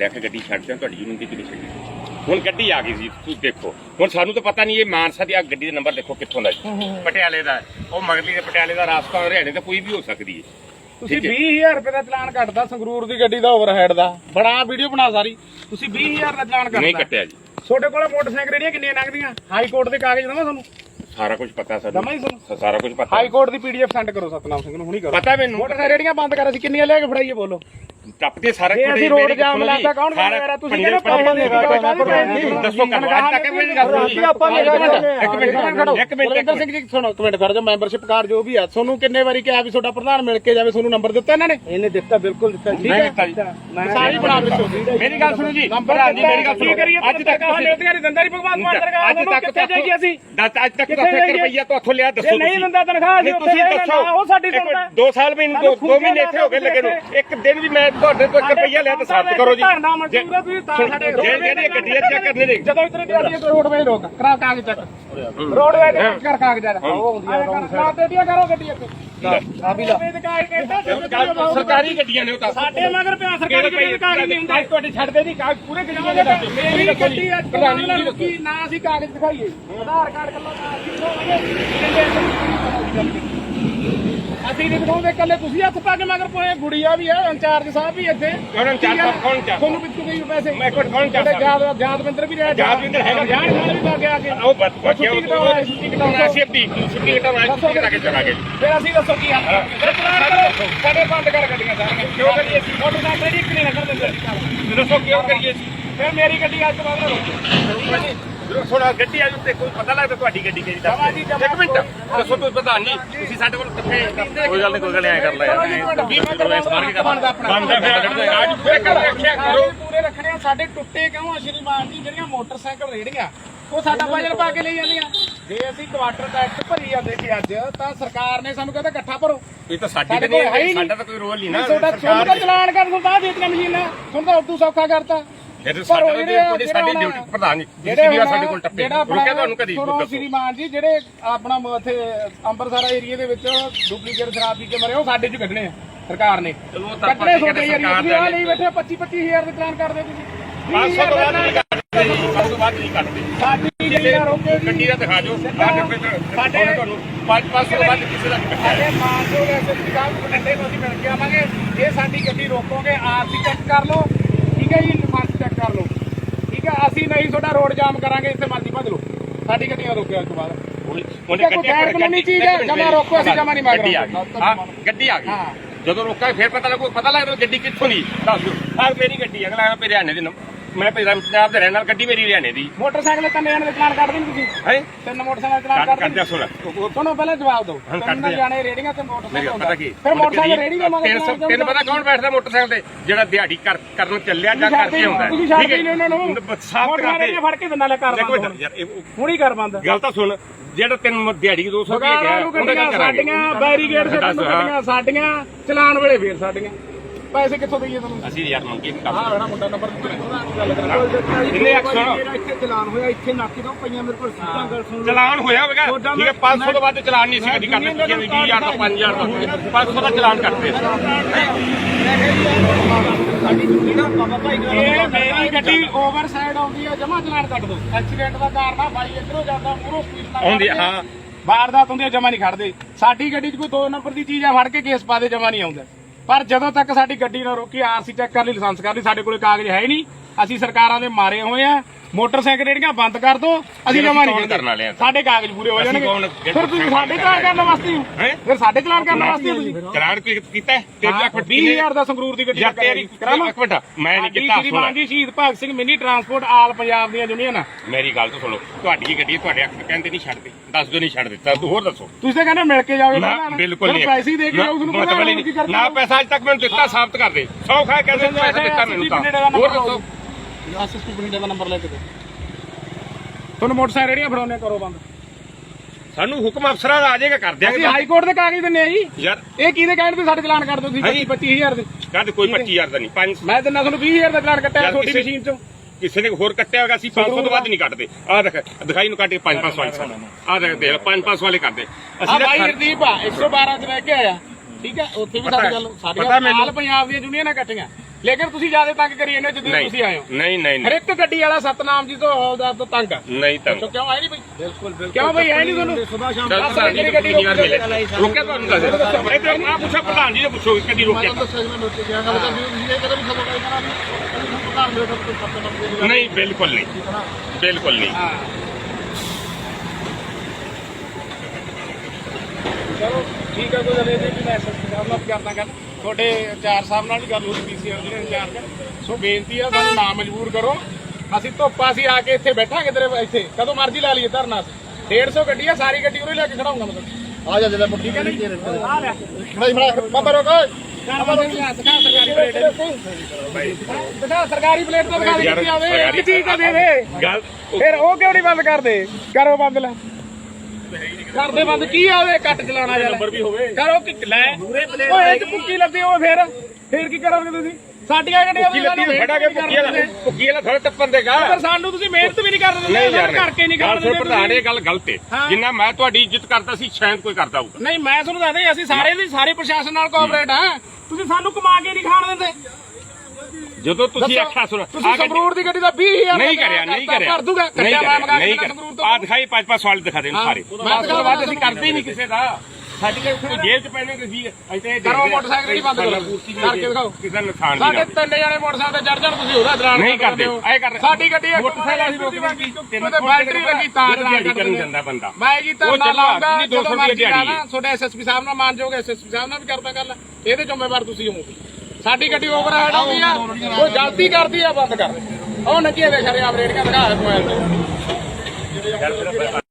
ਦੇਖ ਗੱਡੀ ਛੱਡਦੇ ਆ ਤੁਹਾਡੀ ਯੂਨੀਅਨ ਦੀ ਕਿਹੜੀ ਛੱਡੀ ਹੁਣ ਗੱਡੀ ਆ ਗਈ ਸੀ ਤੁਸੀਂ ਦੇਖੋ। ਹੁਣ ਸਾਨੂੰ ਤਾਂ ਪਤਾ ਨਹੀਂ ਇਹ ਮਾਨਸਾ ਦੀ ਆ ਗੱਡੀ ਦਾ ਨੰਬਰ ਦੇਖੋ ਕਿੱਥੋਂ ਦਾ ਜੀ ਪਟਿਆਲੇ ਦਾ ਹੈ। ਉਹ ਮਗਲੀ ਦੇ ਪਟਿਆਲੇ ਦਾ ਰਾਸਤਾ ਹਰਿਆਣੇ ਦਾ ਕੋਈ ਵੀ ਹੋ ਸਕਦੀ ਹੈ। ਤੁਸੀਂ ਠੀਕ ਹੈ। 20000 ਰੁਪਏ ਦਾ ਚਲਾਨ ਕੱਟਦਾ ਸੰਗਰੂਰ ਦੀ ਗੱਡੀ ਦਾ ਓਵਰਹੈਡ ਦਾ। ਬੜਾ ਵੀਡੀਓ ਬਣਾ ਸਾਰੀ। ਤੁਸੀਂ 20000 ਦਾ ਚਲਾਨ ਕੱਟਦਾ। ਨਹੀਂ ਕੱਟਿਆ ਜੀ। ਤੁਹਾਡੇ ਕੋਲ ਮੋਟਰਸਾਈਕਲ ਜਿਹੜੀਆਂ ਕਿੰਨੀਆਂ ਲੰਘਦੀਆਂ? ਹਾਈ ਕੋਰਟ ਦੇ ਕਾਗਜ਼ ਦਵਾਂ ਤੁਹਾਨੂੰ? ਸਾਰਾ ਕੁਝ ਪਤਾ ਦਮਾ ਸਾਨੂੰ ਹੀ ਤੁਹਾਨੂੰ। ਸਾਰਾ ਕੁਝ ਪਤਾ। ਹਾਈ ਕੋਰਟ ਦੀ ਪੀਡੀਐਫ ਸੈਂਡ ਕਰੋ ਸਤਨਾਮ ਸਿੰਘ ਨੂੰ ਹੁਣੀ ਕਰੋ। ਪਤਾ ਮੈਨੂੰ। ਮੋਟਰਸਾਈਕਲ ਜਿਹੜੀਆਂ ਬੰਦ ਕਰ ਅਸੀਂ ਕਿੰਨੀਆਂ ਲੈ ਕੇ ਫੜਾਈਏ ਬੋਲੋ। ਟੱਪਦੇ ਸਾਰਾ ਜੇ ਅਸੀਂ ਰੋਡ ਜਾਮ ਲਾਤਾ ਕੌਣ ਕਰੇਗਾ ਤੁਸੀਂ ਕਹਿੰਦੇ ਪੈਸੇ ਨਹੀਂ ਦੱਸੋ ਦੱਸੋ ਕਰੋ ਅੱਜ ਤੱਕ ਮੇਰੀ ਗੱਲ ਸੁਣੀ। ਆਪਾਂ ਇੱਕ ਮਿੰਟ ਇੱਕ ਮਿੰਟ ਇੱਕ ਸਿੰਘ ਜੀ ਸੁਣੋ ਇੱਕ ਮਿੰਟ ਖੜ ਜਾ ਮੈਂਬਰਸ਼ਿਪ ਕਾਰਡ ਜੋ ਵੀ ਆ ਤੁਹਾਨੂੰ ਕਿੰਨੇ ਵਾਰੀ ਕਿਹਾ ਵੀ ਤੁਹਾਡਾ ਪ੍ਰਧਾਨ ਮਿਲ ਕੇ ਜਾਵੇ ਤੁਹਾਨੂੰ ਨੰਬਰ ਦਿੱਤਾ ਇਹਨਾਂ ਨੇ? ਇਹਨੇ ਦਿੱਤਾ ਬਿਲਕੁਲ ਦਿੱਤਾ ਠੀਕ ਮੈਂ ਹੈ ਦਿੱਤਾ ਜੀ। ਸਾਰੀ ਬਣਾ ਵਿੱਚੋਂ ਮੇਰੀ ਗੱਲ ਸੁਣੋ ਜੀ ਨੰਬਰ ਪ੍ਰਧਾਨ ਜੀ ਮੇਰੀ ਗੱਲ ਸੁਣੋ। ਅੱਜ ਤੱਕ ਮਿਲਦੀਆਂ ਨਹੀਂ ਦੰਦਾਰੀ ਭਗਵਾਨ ਮਾਨ ਸਰਕਾਰ ਅੱਜ ਤੱਕ ਕਿੱਥੇ ਜਾਈਏ ਅਸੀਂ? ਦੱਸ ਅੱਜ ਤੱਕ ਇੱਕ ਜਾਈਏ? ਰੁਪਈਆ ਤੋਂ ਉੱਥੋਂ ਲਿਆ ਦੱਸੋ ਨਹੀਂ ਦਿੰਦਾ ਤਨਖਾਹ ਅਸੀਂ ਉੱਥੇ ਤੁਸੀਂ ਦੱਸੋ। ਨਾ, ਉਹ ਸਾਡੀ ਸੁਣਦਾ ਦੋ ਸਾਲ ਮੈਨੂੰ ਦੋ ਦੋ ਮਹੀਨੇ ਇੱਥੇ ਹੋ ਗਏ ਲੱਗੇ ਨੂੰ। ਇੱਕ ਦਿਨ ਵੀ ਮੈਂ ਤੁਹਾਡੇ ਤੋਂ ਇੱਕ ਰੁਪਈਆ ਲਿਆ ਤਾਂ ਸਾਬਤ ਕਰੋ ਜੀ। ਧਰਨਾ ਮਨਜ਼ੂਰ ਹੈ ਤੁਸੀਂ ਤਾਂ ਸਾਡੇ ਜੇ ਜਿਹੜੀ ਗੱਡੀਆਂ ਚੈੱਕ ਕਰਨੇ ਨੇ। ਜਦੋਂ ਇਤਨੇ ਦਿਹਾੜੀਆਂ ਤੋਂ ਰੋਡਵੇਜ਼ ਰੋਕ ਕਰਾ ਕਾਗਜ਼ ਚੱਕ। ਰੋਡਵੇਜ਼ ਦੇ ਚੈੱਕ ਕਰ ਕਾਗਜ਼ਾਂ ਦਾ ਉਹ ਹੁੰਦੀਆਂ ਰੌਂਗ ਸਾਈਡ ਤੇ ਦੀਆਂ ਕਰੋ ਗੱਡੀ ਅੱਗੇ ਆ ਵੀ ਲਾ। ਸਰਕਾਰੀ ਗੱਡੀਆਂ ਨੇ ਉਹ ਤਾਂ। ਸਾਡੇ ਮਗਰ ਪਿਆ ਸਰਕਾਰੀ ਗੱਡੀ ਦੇ ਕਾਗਜ਼ ਨਹੀਂ ਹੁੰਦੇ। ਤੁਹਾਡੇ ਛੱਡਦੇ ਨਹੀਂ ਕਾਗਜ਼ ਪੂਰੇ ਗੱਡੀਆਂ ਦੇ ਮੇਰੀ ਗੱਡੀ ਅੱਜ ਪ੍ਰਧਾਨ ਨੇ ਰੁਕੀ ਨਾ ਅਸੀਂ ਕਾਗਜ਼ ਦਿਖਾਈਏ। ਆਧਾਰ ਕਾਰਡ ਕੱਲਾ ਨਾ ਅਸੀਂ ਅਸੀਂ ਨਹੀਂ ਦਿਖਾਉਂਦੇ ਕੱਲੇ ਤੁਸੀਂ ਹੱਥ ਪਾ ਕੇ ਮਗਰ ਪੋਏ ਗੁੜੀਆ ਵੀ ਹੈ ਇੰਚਾਰਜ ਸਾਹਿਬ ਵੀ ਇੱਥੇ। ਕੌਣ ਇੰਚਾਰਜ ਸਾਹਿਬ? ਕੌਣ ਇੰਚਾਰਜ? ਤੁਹਾਨੂੰ ਕਿੱਥੋਂ ਗਈ ਪੈਸੇ ਮੈਂ ਇੱਕ ਮਿੰਟ, ਕੌਣ ਇੰਚਾਰਜ ਤੁਹਾਡੇ ਯਾਦ ਯਾਦਵਿੰਦਰ ਵੀ ਰਿਹਾ ਯਾਦਵਿੰਦਰ ਹੈਗਾ। ਯਾਦ ਨਾਲ ਵੀ ਪਾ ਕੇ ਆ ਕੇ। ਉਹ ਬਸ ਉਹ ਛੁੱਟੀ ਕਟਾਉਣਾ ਹੈ, ਛੁੱਟੀ ਕਟਾਉਣਾ ਅਸੀਂ ਆਪਣੀ ਛੁੱਟੀ ਕਟਾਉਣਾ ਛੁੱਟੀ ਕਰਾ ਕੇ ਚਲਾਂਗੇ ਫਿਰ ਅਸੀਂ ਦੱਸੋ ਕੀ ਹਾਲ ਫਿਰ ਚਲਾਨ ਕਰੋ। ਸਾਡੇ ਬੰਦ ਕਰ ਗੱਡੀਆਂ ਸਾਰੀਆਂ। ਕਿਉਂ ਕਰੀਏ ਅਸੀਂ? ਮੋਟਰਸਾਈਕਲ ਦੀ ਇੱਕ ਨਹੀਂ ਲੱਗਣ ਦਿੰਦੇ ਅਸੀਂ ਦੱਸੋ ਕਿਉਂ ਕਰੀਏ ਸੀ ਫਿਰ ਮੇਰੀ ਗੱਡੀ ਅੱਜ ਰੋਕੋ ਥੋੜਾ ਗੱਡੀ ਆ ਉੱਤੇ ਕੋਈ ਪਤਾ ਲੱਗਦਾ ਤੁਹਾਡੀ ਗੱਡੀ ਕਿਹੜੀ ਜੀ, ਜਮਾਂ। ਇੱਕ ਮਿੰਟ। ਦੱਸੋ ਤੁਸੀਂ ਪ੍ਰਧਾਨ ਜੀ ਤੁਸੀਂ ਸਾਡੇ ਕੋਲ ਕਿੱਥੇ ਕੋਈ ਗੱਲ ਨਹੀਂ ਕੋਈ ਗੱਲ ਐ ਕਰ ਲੈ ਬੰਦਾ ਫਿਰ ਅੱਜ ਪੂਰੇ ਕਰ ਰੱਖਿਆ ਕਰੋ। ਪੂਰੇ ਰੱਖਣੇ ਆ ਸਾਡੇ ਟੁੱਟੇ ਕਿਉਂ ਆ ਸ਼੍ਰੀਮਾਨ ਜੀ? ਜਿਹੜੀਆਂ ਮੋਟਰਸਾਈਕਲ ਰੇੜੀਆਂ ਉਹ ਸਾਡਾ ਬਾਜਲ ਪਾ ਕੇ ਲਈ ਜਾਂਦੀਆਂ। ਜੇ ਅਸੀਂ ਕੁਆਟਰ ਟੈਕਸ ਭਰੀ ਜਾਂਦੇ ਸੀ ਅੱਜ ਤਾਂ ਸਰਕਾਰ ਨੇ ਸਾਨੂੰ ਕਹਿੰਦਾ ਇਕੱਠਾ ਭਰੋ। ਇਹ ਤਾਂ ਸਾਡੀ ਸਾਡੇ ਤੇ ਕੋਈ ਰੋਲ ਨਹੀਂ ਨਾ ਤਾਂ ਚਲਾਨ ਕਰਨ ਤਾਂ ਦੇਤੀਆਂ ਮਸ਼ੀਨਾਂ ਤੁਹਾਨੂੰ ਤਾਂ ਉਦੋਂ ਸੌਖਾ ਕਰਤਾ। ਸਾਡਾ ਉਹ ਤਾਂ ਜਿਹੜੇ- ਕੋਈ ਸਾਡੀ ਜਿਹੜਾ ਡਿਊਟੀ ਪ੍ਰਧਾਨ ਜੀ ਜਿਹੜੇ ਤੁਸੀਂ ਵੀ ਹੁਣ- ਸਾਡੇ ਕੋਲ ਟੱਪੇ ਜਿਹੜਾ ਰੁਕਿਆ ਤੁਹਾਨੂੰ ਕਦੀ ਸੁਣੋ ਦੱਸੋ ਸ਼੍ਰੀਮਾਨ ਜੀ ਜਿਹੜੇ ਆਪਣਾ ਮ- ਇੱਥੇ ਅੰਮ੍ਰਿਤਸਰ ਏਰੀਆ ਦੇ ਵਿੱਚ ਡੁਪਲੀਕੇਟ ਸ਼ਰਾਬ ਪੀ ਕੇ ਮਰੇ ਉਹ ਸਾਡੇ ਚ ਕੱਢਣੇ ਆ ਸਰਕਾਰ ਨੇ। ਚਲੋ ਉਹ ਤਾਂ ਕੱਢਣੇ ਆਪਾਂ ਤੁਹਾਡੇ ਏਰੀਆ ਸਰਕਾਰ ਤੁਸੀਂ ਆ ਦਾ ਲਈ ਬੈਠੇ 25 25000 ਦੇ ਚਲਾਨ ਕਰਦੇ ਤੁਸੀਂ। 500 ਤੋਂ ਵੱਧ ਨਹੀਂ ਕੱਟਦੇ ਜੀ 500 ਤੋਂ ਵੱਧ ਨਹੀਂ ਕੱਟਦੇ। ਸਾਡੀ ਗੱਡੀ ਦਾ ਰੋਕੇ ਜੀ। ਗੱਡੀ ਦਾ ਦਿਖਾ ਦਿਓ ਸਾਡੇ ਸਾਡੇ- ਤੁਹਾਨੂੰ 500 ਤੋਂ ਵੱਧ ਕਿਸੇ ਦਾ ਨਹੀਂ ਕੱਟਿਆ। ਸਾਡੇ ਮਾਨਸੂਰ ਐਸਐਸਪੀ ਸਾਹਿਬ ਬਠਿੰਡੇ ਨੂੰ ਅਸੀਂ ਮਿਲ ਕੇ ਆਵਾਂਗੇ। ਜੇ ਸਾਡੀ ਗੱਡੀ ਰੋਕੋਗੇ ਆਰਸੀ ਚੈੱਕ ਕਰ ਲਓ ਠੀਕ ਹੈ ਜੀ ਲਾਇਸੈਂਸ ਚੈੱਕ ਕਰ ਲਓ। ਠੀਕ ਹੈ? ਅਸੀਂ ਨਹੀਂ ਤੁਹਾਡਾ ਰੋਡ ਜਾਮ ਕਰਾਂਗੇ ਇੱਥੇ ਮਰਜ਼ੀ ਭੱਜ ਲਓ। ਸਾਡੀ ਗੱਡੀਆਂ ਰੋਕਿਓ ਅੱਜ ਤੋਂ ਬਾਅਦ। ਉਹਨੇ ਕੋਈ ਗੈਰ ਕਾਨੂੰਨੀ ਚੀਜ਼ ਹੈ, ਜਮਾਂ ਰੋਕੋ, ਅਸੀਂ ਜਮਾਂ ਨਹੀਂ ਮੰਗ ਰਹੇ। ਗੱਡੀ ਆ ਹਾਂ ਗੱਡੀ ਆ ਗਈ। ਜਦੋਂ ਰੋਕਾਂਗੇ ਫਿਰ ਪਤਾ ਲੱਗੂ ਪਤਾ ਲੱਗਦਾ ਗੱਡੀ ਕਿੱਥੋਂ ਦੀ ਦੱਸ ਦਿਓ। ਆਹ ਮੇਰੀ ਗੱਡੀ ਅਗਲਾ ਹਰਿਆਣੇ ਦੇ ਨੰਬਰ। ਮੈਂ ਪੰਜਾਬ ਦੇ ਰਹਿਣ ਨਾਲ ਗੱਡੀ ਮੇਰੀ ਹਰਿਆਣੇ ਦੀ। ਮੋਟਰਸਾਈਕਲ ਤਿੰਨ ਜਣੇ ਦੇ ਚਲਾਨ ਕੱਢ ਦੇਣ ਤੁਸੀਂ? ਹੈ? ਤਿੰਨ ਮੋਟਰਸਾਈਕਲ ਚਲਾਨ ਕੱਟ ਕੱਢ ਕੱਟ ਦੇਣ ਸੁਣ ਤੁਹਾਨੂੰ ਪਹਿਲਾਂ ਜਵਾਬ ਦਿਓ। ਹਾਂ, ਤਿੰਨ ਕੱਢਦੇ ਆ। ਜਾਣੇ ਰੇੜੀਆਂ ਤੇ ਮੇਰੀ ਮੋਟਰਸਾਈਕਲ ਗੱਲ ਪਤਾ ਕੀ? ਫਿਰ ਮੋਟਰਸਾਈਕਲ ਰੇੜੀ ਦੇ ਤਿੰਨ ਸੌ- ਤਿੰਨ ਪਤਾ ਕੌਣ ਬੈਠਦਾ ਮੋਟਰਸਾਈਕਲ ਤੇ? ਜਿਹੜਾ ਦਿਹਾੜੀ ਕਰ ਕਰਨ ਚੱਲਿਆ ਜਾਂ ਕਰਕੇ ਆਉਂਦਾ ਤੁਸੀਂ ਛੱਡ ਹੀ ਉਹਨਾਂ ਨੂੰ। ਸਾਫ਼ ਮੋਟਰਸਾਈਕਲ ਕਰਦੇ ਰੇੜੀਆਂ ਫੜ ਕੇ ਦਿੰਦਾ ਲੈ ਕਰ ਦੇਖੋ ਬੰਦ ਯਾਰ ਇਹ ਹੁਣ। ਹੀ ਕਰ ਬੰਦ। ਗੱਲ ਤਾਂ ਸੁਣ ਜਿਹੜਾ ਤਿੰਨ ਦਿਹਾੜੀ 200 ਰੁਪਏ ਗਿਆ ਉਹਦਾ ਕੀ ਕਰਾਂਗੇ। ਸਾਡੀਆਂ ਬੈਰੀਗੇਡ ਸੇ ਦੱਸ, ਹਾਂ। ਗੱਡੀਆਂ ਸਾਡੀਆਂ ਚਲਾਨ ਵੇਲੇ ਫੇਰ ਸਾਡੀਆਂ। ਪੈਸੇ ਕਿੱਥੋਂ ਦਈਏ ਤੁਹਾਨੂੰ? ਅਸੀਂ ਯਾਰ ਮੰਗੀ ਨਹੀਂ ਹਾਂ ਮੇਰਾ ਮੁੰਡਾ ਨੰਬਰ ਗੱਲ ਕਰਾਂ। ਕਿੰਨੇ ਅਕਸਰ? ਮੇਰਾ ਇੱਥੇ ਚਲਾਨ ਹੋਇਆ ਇੱਥੇ ਨਾਕੇ ਤੋਂ ਪਈਆਂ ਮੇਰੇ ਕੋਲ ਸੀਟਾਂ ਗੱਲ ਸੁਣ। ਚਲਾਨ ਹੋਇਆ ਹੋਵੇਗਾ? ਠੀਕ ਹੈ 500 ਤੋਂ ਵੱਧ ਚਲਾਨ ਨਹੀਂ ਸੀ ਕਦੀ ਕਰਦੇ ਜਿਵੇਂ 20000 ਦਾ 5000 ਦਾ 500 ਦਾ ਚਲਾਨ ਕਰਦੇ ਇਹ ਮੇਰੀ ਗੱਡੀ ਓਵਰ ਸਾਈਡ ਆਉਂਦੀ ਹੈ ਜਮਾ ਚਲਾਨ ਕੱਟ ਦੋ। ਐਕਸੀਡੈਂਟ ਦਾ ਕਾਰਨ ਆ ਬਾਈ ਇਧਰੋਂ ਜਾਂਦਾ ਮੂਰੋਂ ਸਪੀਡ ਨਾਲ ਆਉਂਦੀ। ਹਾਂ। ਵਾਰਦਾਤ ਹੁੰਦੀ ਹੈ ਜਮਾ ਨਹੀਂ ਖੜਦੇ। ਸਾਡੀ ਗੱਡੀ 'ਚ ਕੋਈ ਦੋ ਨੰਬਰ ਦੀ ਚੀਜ਼ ਆ ਫੜ ਕੇ ਕੇਸ ਪਾ ਦੇ ਜਮਾ ਨਹੀਂ ਆਉਂਦਾ। ਪਰ ਜਦੋਂ ਤੱਕ ਸਾਡੀ ਗੱਡੀ ਨਾ ਰੋਕੀ, ਆਰਸੀ ਚੈੱਕ ਕਰ ਲਈ ਲਾਇਸੈਂਸ ਕਰ ਲਈ, ਸਾਡੇ ਕੋਲੇ ਕਾਗਜ਼ ਹੈ ਹੀ ਨਹੀਂ। ਅਸੀਂ ਸਰਕਾਰਾਂ ਦੇ ਮਾਰੇ ਹੋਏ ਆ। ਮੋਟਰਸਾਈਕਲ ਜਿਹੜੀਆਂ ਬੰਦ ਕਰ ਦੋ ਅਸੀਂ ਜਮਾ ਨਹੀਂ ਕਰਨ? ਸਾਡੇ ਕਾਗਜ਼ ਪੂਰੇ ਹੋ ਜਾਣਗੇ? ਫਿਰ ਤੁਸੀਂ ਸਾਡੇ ਚਲਾਨ ਕਰਨ ਵਾਸਤੇ? ਫਿਰ ਸਾਡੇ ਚਲਾਨ ਕਰਨ ਵਾਸਤੇ ਹੋ ਤੁਸੀਂ। ਚਲਾਨ ਕੀ ਕੀਤਾ ਹੈ? ਤਿੰਨ ਲੱਖ ਹਾਂ, ਰੁਪਏ 20000 ਦਾ ਸੰਗਰੂਰ ਦੀ ਗੱਡੀ ਯਾਰ ਤੇਰੀ ਇੱਕ ਮਿੰਟ ਮੈਂ ਨਹੀਂ ਕੀਤਾ ਸ਼੍ਰੀ ਮਾਨ ਜੀ ਸ਼ਹੀਦ Bhagat Singh mini transport all Punjab ਦੀਆਂ ਯੂਨੀਅਨ ਮੇਰੀ ਗੱਲ ਤਾਂ ਸੁਣੋ ਤੁਹਾਡੀ ਗੱਡੀ ਤੁਹਾਡੇ ਅੱਖ ਕਹਿੰਦੇ ਨਹੀਂ ਛੱਡਦੇ। ਦੱਸ ਦਿਓ ਨਹੀਂ ਛੱਡ ਦਿੱਤਾ ਤੂੰ ਹੋਰ ਦੱਸੋ। ਤੁਸੀਂ ਤਾਂ ਕਹਿੰਦੇ ਮਿਲ ਕੇ ਜਾਓਗੇ ਨਾ। ਬਿਲਕੁਲ ਨਹੀਂ। ਪੈਸੇ ਹੀ ਦੇ ਕੇ ਜਾਓ ਤੁਹਾਨੂੰ ਨਾ ਪੈਸਾ ਅੱਜ ਤੱਕ ਮੈਨੂੰ ਦਿੱਤਾ ਸਾਬਤ ਕਰ ਦੇ। ਸੌਖਾ ਕਹਿੰਦੇ ਪੈਸਾ ਦਿੱਤਾ ਮੈਨੂੰ ਤਾਂ। ਹੋਰ ਦੱਸੋ। ਦਾ ਨੰਬਰ ਲੈ ਕੇ ਤੁਹਾਨੂੰ ਮੋਟਰਸਾਈਕਲ ਰੇੜੀਆਂ ਫੜਾਉਣੇ ਕਰੋ ਬੰਦ। ਸਾਨੂੰ ਹੁਕਮ ਅਫਸਰਾਂ ਦਾ ਆ ਜਾਏਗਾ ਕਰ ਅਸੀਂ ਦਿਆਂਗੇ ਹਾਈ ਕੋਰਟ ਦੇ ਕਾਗਜ਼ ਦਿੰਨੇ ਆ ਜੀ। ਯਾਰ। ਇਹ ਕਿਹਦੇ ਕਹਿਣ ਤੇ ਸਾਡੇ ਚਲਾਨ ਕਰ ਦਿਓ ਤੁਸੀਂ? ਹਾਂਜੀ। 25000 ਦੇ। ਕਦ ਕੋਈ 25000 ਦਾ ਨਹੀਂ ਪੰਜ ਮੈਂ ਦਿੰਨਾ ਤੁਹਾਨੂੰ 20000 ਦਾ ਚਲਾਨ ਕੱਟਿਆ ਯਾਰ ਤੁਹਾਡੀ ਕਿਸੇ- ਮਸ਼ੀਨ ਚੋਂ। ਕਿਸੇ ਨੇ ਹੋਰ ਕੱਟਿਆ ਹੋਗਾ ਅਸੀਂ 500 ਤੋਂ ਵੱਧ ਨਹੀਂ ਕੱਟਦੇ। ਆਹ ਦੇਖ ਦਿਖਾਈ ਨੂੰ ਕੱਟ ਕੇ 5-5 ਵਾਲੇ ਸਾਨੂੰ ਆਹ ਦੇਖ ਦੇਖ 5-5 ਵਾਲੇ ਕਰਦੇ। ਆ ਅਸੀਂ ਭਾਈ ਤਾਂ ਹਰਦੀਪ ਆ 112 ਚ ਲੈ ਕੇ ਆਇਆ। ਠੀਕ ਹੈ ਉੱਥੇ ਵੀ ਪਤਾ ਸਾਡੀ ਹੈ, ਗੱਲ ਪਤਾ ਮੈਨੂੰ। ਆਲ ਪੰਜਾਬ ਦੀਆਂ ਯੂਨੀਅਨਾਂ ਕੱਟੀਆਂ। ਲੇਕਿਨ ਤੁਸੀਂ ਜ਼ਿਆਦਾ ਤੰਗ ਕਰੀ ਜਾਂਦੇ ਹੋ ਜਿੱਦੀ ਨਹੀਂ ਤੁਸੀਂ ਆਏ ਹੋ। ਨਹੀਂ ਨਹੀਂ ਹਰ ਇੱਕ ਗੱਡੀ ਵਾਲਾ ਸਤਨਾਮ ਜੀ ਤੋਂ ਹੌਲਦਾਰ ਤੋਂ ਤੰਗ ਆ। ਨਹੀਂ ਤਾਂ ਤੋ ਕਿਉਂ? ਆਏ ਨਹੀਂ ਬਈ? ਬਿਲਕੁਲ ਬਿਲਕੁਲ। ਕਿਉਂ ਬਈ? ਆਏ ਨਹੀਂ ਤੁਹਾਨੂੰ? ਸੁਬਾਹ ਸ਼ਾਮ ਜੀ ਕਿੰਨੀ ਵਾਰ ਮਿਲੇ? ਰੋਕਿਆ ਤੁਹਾਨੂੰ ਦੱਸ ਇੱਧਰ ਆ ਪੁੱਛੋ ਪ੍ਰਧਾਨ ਜੀ ਨੂੰ ਪੁੱਛੋ ਕਿੱਡੀ ਰੋਕਿਆ ਦੱਸਿਆ ਜੀ ਮੈਂ ਨੋਟ ਗਿਆ ਗੱਲ ਕਰਦੀ ਤੁਸੀਂ ਇਹ ਕਦੇ ਵੀ ਖਬਰ ਮੇਰੇ ਨੰਬਰ ਦੀ ਨਹੀਂ ਬਿਲਕੁਲ ਨਹੀਂ। ਬਿਲਕੁਲ ਨਹੀਂ। ਹਾਂ। ਚਲੋ ਠੀਕ ਹੈ ਕੋਈ ਨਹੀਂ ਜੀ ਮੈਂ ਨਾਲ ਵੀ ਕਰਦਾ। ਗੱਲ ਤੁਹਾਡੇ ਚਾਰ ਸਾਹਿਬ ਨਾਲ ਵੀ ਗੱਲ ਹੋਈ ਪੀਸੀਆਰ ਜਿਹੜੇ ਇੰਚਾਰਜ ਸੋ ਬੇਨਤੀ ਆ ਸਾਨੂੰ ਨਾ ਮਜਬੂਰ ਕਰੋ। ਅਸੀਂ ਧੁੱਪਾ ਅਸੀਂ ਆ ਕੇ ਇੱਥੇ ਬੈਠਾਂਗੇ ਤੇਰੇ ਇੱਥੇ। ਕਦੋਂ ਮਰਜ਼ੀ ਲਾ ਲਈਏ ਧਰਨਾ ਅਸੀਂ। 150 ਗੱਡੀ ਆ ਸਾਰੀ ਗੱਡੀ ਉਰੇ ਲੈ ਕੇ ਖੜਾਉਂਗਾ ਮਤਲਬ ਆ ਜਾ ਜਿਹੜਾ ਮੁੱਠੀ ਆ ਲੈ। ਖੜਾ ਖੜਾ ਬਾਬਾ ਰੋਕ ਸਰਕਾਰੀ ਪਲੇਟ ਤਾਂ ਦਿਖਾ ਦੇ ਕਿੱਥੇ ਆਵੇ। ਚੀਜ਼ ਤਾਂ ਦੇ ਦੇ। ਫਿਰ ਉਹ ਕਿਉਂ ਨਹੀਂ ਬੰਦ ਕਰਦੇ? ਕਰੋ ਬੰਦ ਲੈ। ਕਰਦੇ ਬੰਦ ਕੀ ਆਵੇ ਕੱਟ ਚਲਾਣਾ ਯਾਰ। ਨੰਬਰ ਵੀ ਹੋਵੇ। ਕਰੋ ਕਿ ਲੈ। ਓਏ ਚ ਪੁੱਕੀ ਲੱਦੀ ਉਹ ਫਿਰ। ਫਿਰ ਕੀ ਕਰੋਗੇ ਤੁਸੀਂ? ਸਾਡੀਆਂ ਜਿਹੜੀਆਂ ਕੀ ਲੱਤੀ ਫੜਾ ਕੇ ਭੁੱਕੀ ਵਾਲਾ ਭੁੱਕੀ ਵਾਲਾ ਥੋੜਾ ਟੱਪਣ ਦੇਗਾ। ਪਰ ਸਾਨੂੰ ਤੁਸੀਂ ਮਿਹਨਤ ਵੀ ਨਹੀਂ ਕਰਨ ਦਿੰਦੇ ਕਰਕੇ ਨਹੀਂ ਕਰਨ ਦਿੰਦੇ ਪ੍ਰਧਾਨ ਇਹ ਗੱਲ ਗਲਤ ਹੈ ਹਾਂ। ਜਿੰਨਾ ਮੈਂ ਤੁਹਾਡੀ ਇੱਜ਼ਤ ਕਰਦਾ ਸੀ ਸ਼ਾਇਦ ਕੋਈ ਕਰਦਾ ਹੋਊਗਾ। ਨਹੀਂ ਮੈਂ ਤੁਹਾਨੂੰ ਦੱਸਦਾ ਅਸੀਂ ਸਾਰੇ ਦੀ ਸਾਰੇ ਪ੍ਰਸ਼ਾਸਨ ਨਾਲ ਕੋਆਪਰੇਟ ਆ। ਤੁਸੀਂ ਸਾਨੂੰ ਕਮਾ ਕੇ ਨਹੀਂ ਖਾਣ ਦਿੰਦੇ। ਜਦੋਂ ਤੁਸੀਂ ਦੱਸੋ, ਆਖਿਆ ਸੁਣ ਤੁਸੀਂ ਸੰਗਰੂਰ ਦੀ ਗੱਡੀ ਦਾ 20000 ਨਹੀਂ ਕਰਿਆ ਨਹੀਂ ਕਰਿਆ। ਭਰ ਦੂਗਾ ਨਹੀਂ ਕੱਟਿਆ ਮੈਂ ਮੰਗਾ ਕਰਿਆ ਕੇ ਨਹੀਂ ਸੰਗਰੂਰ ਕਰਿਆ ਆ ਦਿਖਾਈ ਪੰਜ ਪੰਜ ਸਵਾਲ ਦਿਖਾ ਦੇਣ। ਸਾਰੇ। ਮੈਂ ਤਾਂ ਤਾਂ ਬਾਅਦ ਅਸੀਂ ਕਰਦੇ ਹੀ ਨਹੀਂ ਕਿਸੇ ਦਾ। ਸਾਡੀ ਤੇ ਕੋਈ ਜੇਬ ਚ ਪੈਣੇ ਕਿ ਸੀ ਇੱਥੇ ਕਰੋ ਮੋਟਰਸਾਈਕਲ ਹੀ ਬੰਦ ਕਰੋ। ਕਰਕੇ ਦਿਖਾਓ। ਕਿਸੇ ਨੁਕਸਾਨ ਸਾਡੇ ਨਹੀਂ ਤਿੰਨ ਜਣੇ ਮੋਟਰਸਾਈਕਲ ਤੇ ਚੜ ਚੜ ਤੁਸੀਂ ਉਹਦਾ ਦਰਾਨ ਨਹੀਂ ਕਰਦੇ। ਐ ਕਰਦੇ। ਸਾਡੀ ਗੱਡੀ ਇੱਕ ਮੋਟਰਸਾਈਕਲ ਅਸੀਂ ਰੋਕ ਉਹਦੇ ਬੈਟਰੀ ਲੱਗੀ ਤਾਂ ਦਿਹਾੜੀ ਕਰਨ ਜਾਂਦਾ ਬੰਦਾ। ਮੈਂ ਜੀ ਤਾਂ ਉਹ ਨਾ ਚੱਲਦਾ, ਲਾਉਂਗਾ ਜਿੰਨੀ 200 ਜਦੋਂ ਰੁਪਏ ਮਰਜ਼ੀ ਦਿਹਾੜੀ। ਲਾਣਾ ਤੁਹਾਡੇ ਐਸਐਸਪੀ ਸਾਹਿਬ ਨਾਲ ਮਾਨਯੋਗ ਐਸਐਸਪੀ ਸਾਹਿਬ ਨਾਲ ਵੀ ਕਰਦਾ ਗੱਲ। ਇਹਦੇ ਜ਼ਿੰਮੇਵਾਰ ਤੁਸੀਂ ਹੋ ਸਾਡੀ ਗੱਡੀ ਓਵਰਹੈਡ ਆਉਂਦੀ ਆ। ਕੋਈ ਗਲਤੀ ਕਰਦੀ ਆ, ਬੰਦ ਕਰ। ਉਹ ਨੱਜੀਆਂ ਦੇ ਸ਼ਰੇ ਆਪ ਰੇੜੀਆਂ ਦਿਖਾ ਮੋਬਾਈਲ ਤੇ।